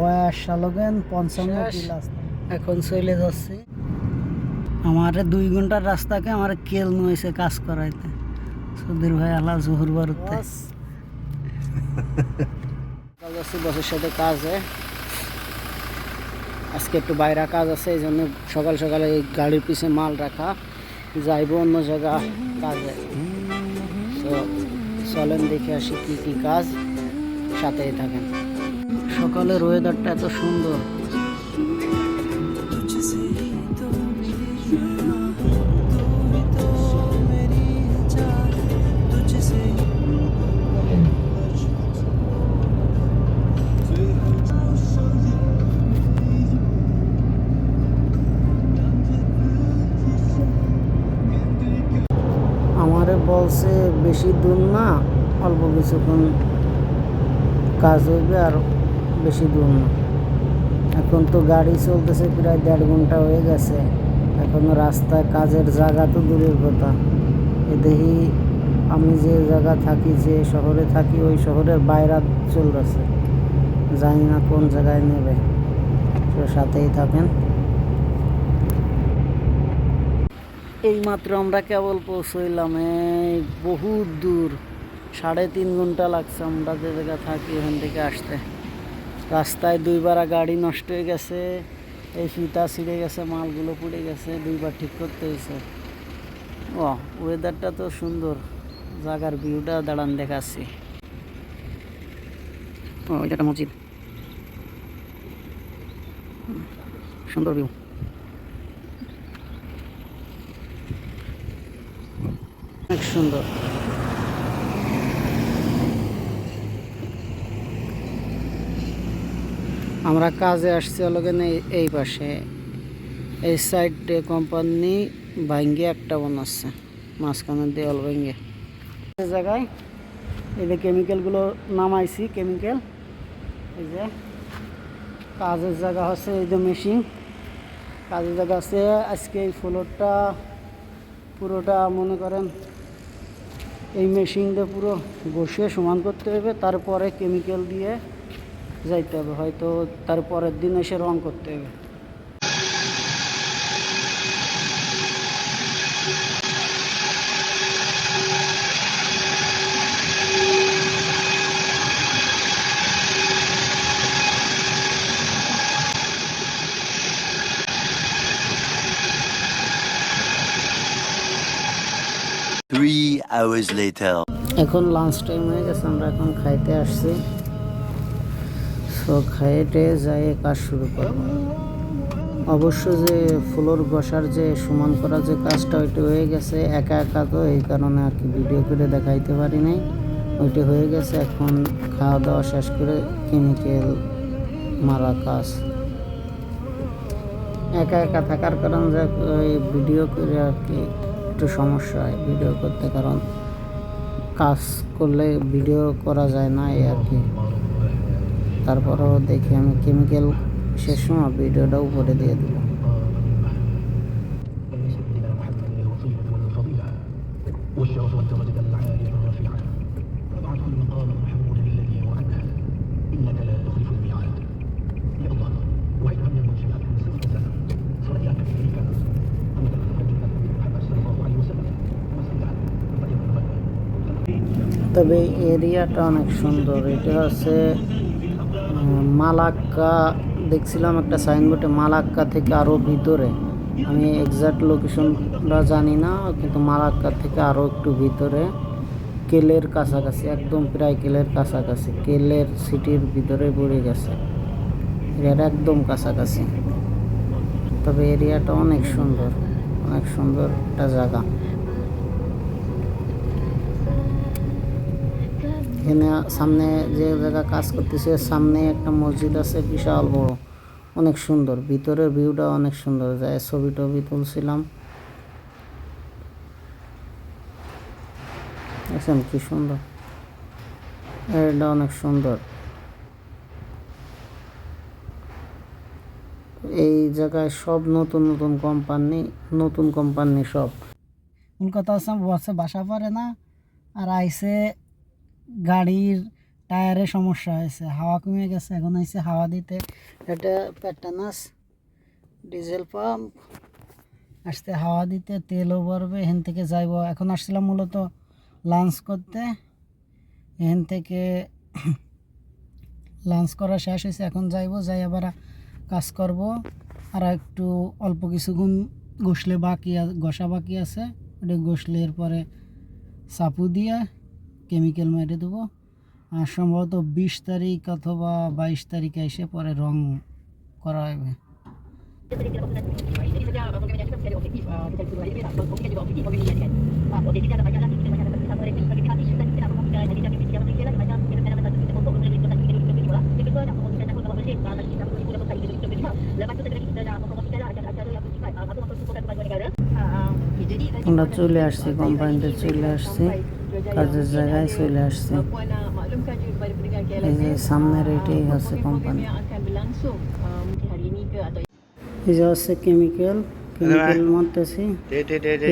বয়স সালগেন পঞ্চান্ন এখন চলে যাচ্ছি। আমার দুই ঘণ্টার রাস্তাকে আমার কেল নয়েছে কাজ করাইতে। সুধীর ভাই আল্লাহ জহুর বারুতে বসের সাথে কাজে। আজকে একটু বাইরে কাজ আছে এই জন্য সকাল সকালে এই গাড়ির পিছে মাল রাখা। যাইব অন্য জায়গা কাজে। তো চলেন দেখে আসি কি কি কাজ সাথেই থাকেন। সকালের ওয়েদারটা এত সুন্দর। আমারে বলছে বেশি দূর না অল্প কিছুক্ষণ কাজ হইবে আর বেশি দূর না। এখন তো গাড়ি চলতেছে প্রায় দেড় ঘণ্টা হয়ে গেছে। এখনও রাস্তায় কাজের জায়গা তো দূরের কথা। এ দেখি আমি যে জায়গা থাকি, যে শহরে থাকি, ওই শহরের বাইরে চলতেছে। জানি না কোন জায়গায় নেবে। তো সাথেই থাকেন। এইমাত্র আমরা কেবল পৌঁছইলাম, এই বহুত দূর। সাড়ে তিন ঘণ্টা লাগছে আমরা যে জায়গা থাকি এখান থেকে আসতে। রাস্তায় দুইবার গাড়ি নষ্ট হয়ে গেছে, এই ফিতা ছিঁড়ে গেছে, মালগুলো পুড়ে গেছে, দুইবার ঠিক করতে হয়েছে। ও ওয়েদারটা তো সুন্দর, জায়গার ভিউটা দাঁড়ান দেখাচ্ছি। ও এটা মসজিদ। সুন্দর ভিউ অনেক সুন্দর। আমরা কাজে আসছি অলগেন এই পাশে। এই সাইডে কোম্পানি ভাঙ্গে একটা বানাচ্ছে মাঝখানে দেওয়াল ভেঙ্গে জায়গায় এই যে কেমিক্যালগুলো নামাইছি কেমিক্যাল এই যে কাজের জায়গা হচ্ছে এই যে মেশিন কাজের জায়গা আছে আজকে এই ফ্লোরটা পুরোটা মনে করেন এই মেশিন দিয়ে পুরো বসিয়ে সমান করতে হবে, তারপরে কেমিক্যাল দিয়ে যাইতে হবে হয়তো তার পরের দিন এসে রং করতে হবে Three hours later. এখন লাঞ্চ টাইম হয়ে গেছে আমরা এখন খাইতে আসছি সো খাইতে যাই কাজ শুরু করব। অবশ্য যে ফ্লোর বসার যে সমান করার যে কাজটা, ওইটা হয়ে গেছে একা একা তো, এই কারণে আর কি ভিডিও করে দেখাইতে পারি নাই। ওইটা হয়ে গেছে, এখন খাওয়া দাওয়া শেষ করে কেমিক্যাল মারা কাজ। একা একা থাকার কারণ যে ওই ভিডিও করে আর কি একটু সমস্যা হয় ভিডিও করতে, কারণ কাজ করলে ভিডিও করা যায় না, এই আর কি। তারপরও দেখি আমি কেমিক্যাল শেষ সময় ভিডিওটাও উপরে দিয়ে দেবো তবে এরিয়াটা অনেক সুন্দর। এটা আছে মালাক্কা দেখছিলাম একটা সাইনবোর্ডে মালাক্কা থেকে আরও ভিতরে। আমি এক্সাক্ট লোকেশনটা জানি না, কিন্তু মালাক্কা থেকে আরও একটু ভিতরে। কেলের কাছাকাছি, একদম প্রায় কেলের কাছাকাছি। কেলের সিটির ভিতরে পড়ে গেছে। এরিয়াটা একদম কাছাকাছি। তবে এরিয়াটা অনেক সুন্দর অনেক সুন্দর একটা জায়গা। এখানে সামনে যে জায়গা কাজ করতেছে, সামনে একটা মসজিদ আছে, বিশাল বড়। অনেক সুন্দর। ভিতরের ভিউটা অনেক সুন্দর। যায় ছবি টবি তুলছিলাম। দেখছেন কি সুন্দর? এটা অনেক সুন্দর। এই জায়গায় সব নতুন নতুন কোম্পানি নতুন কোম্পানি সব। কলকাতা আছে বাসা পারে না, আর আইসে গাড়ির টায়ারে সমস্যা হয়েছে, হাওয়া কমে গেছে, এখন হয়েছে হাওয়া দিতে। এটা প্যাটানাস ডিজেল পাম্প আসতে হাওয়া দিতে, তেলও ভরবে, এখান থেকে যাইব। এখন আসছিলাম মূলত লাঞ্চ করতে। এখান থেকে লাঞ্চ করা শেষ হয়েছে, এখন যাইব, যাই আবার কাজ করব। আর একটু অল্প কিছুক্ষণ গোসলে বাকি ঘষা বাকি আছে। ওটা গোসলে এরপরে সাপু দিয়ে কেমিক্যাল মেরে দেবো। আর সম্ভবত বিশ তারিখ অথবা বাইশ তারিখে এসে পরে রং করা হবে। আমরা চলে আসছি কোম্পানিতে চলে আসছি। কাজের জায়গায় চলে আসছি। এই যে সামনের এটাই হচ্ছে কোম্পানি এই যে হচ্ছে কেমিক্যাল কেমিক্যাল মারতেছি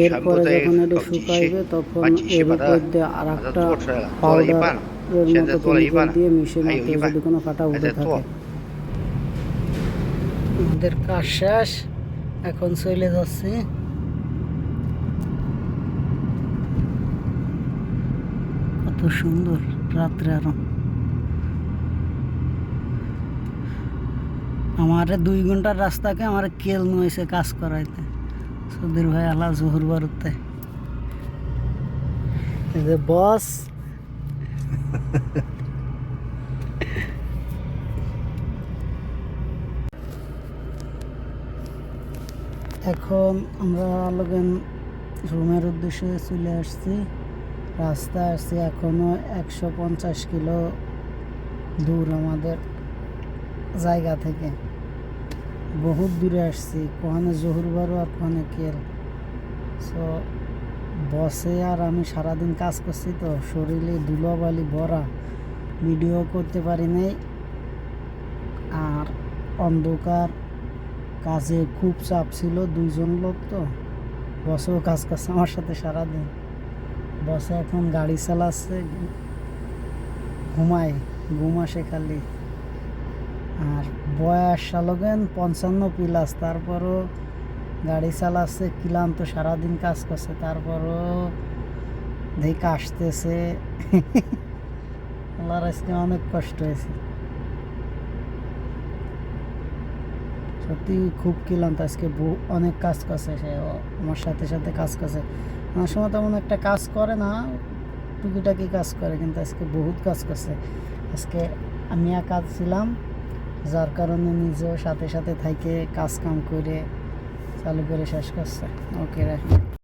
এরপরে যখন এটা শুকাইবে তখন এর দিয়ে আর একটা পাউডার মতো কেমিক্যাল দিয়ে মিশিয়ে মারতে যদি কোনো ফাটা উঠে থাকে। আমাদের কাজ শেষ। এখন চলে যাচ্ছি। সুন্দর রাত্রে আরও। আমার দুই ঘণ্টার রাস্তাকে আমার কেল নয়েছে কাজ করাইতে। সুধীর ভাই আল্লাহ জহুর বারুতে বস। এখন আমরা লগেন রুমের উদ্দেশ্যে চলে আসছি। রাস্তা আসছি এখনও একশো পঞ্চাশ কিলো দূর আমাদের জায়গা থেকে। বহুত দূরে আসছি, কোহানে জহুরবারও আর কোহানে কেল। সো বসে আর আমি সারাদিন কাজ করছি তো, শরীরে ধুলোবালি ভরা, ভিডিও করতে পারি নাই। আর অন্ধকার, কাজে খুব চাপ ছিল দুইজন লোক তো, বসেও কাজ করছে আমার সাথে সারাদিন। বসে এখন গাড়ি চালাচ্ছে, ঘুমায়, ঘুম আসে খালি। আর বয়স চালকেন পঞ্চান্ন প্লাস তারপরও গাড়ি চালাচ্ছে, ক্লান্ত সারাদিন কাজ করছে, তারপরও দেখ আসতেছে। আল্লাহর আজকে অনেক কষ্ট হয়েছে। সত্যি খুব ক্লান্ত আজকে। অনেক কাজ করছে, সে আমার সাথে সাথে কাজ করছে। আমার সময় তেমন একটা কাজ করে না, টুকিটাকি কাজ করে, কিন্তু আজকে বহুত কাজ করছে। আজকে আমি একা ছিলাম, যার কারণে নিজেও সাথে সাথে থাইকে কাজ কাম করে চালু করে শেষ করছে। ওকে রাখি।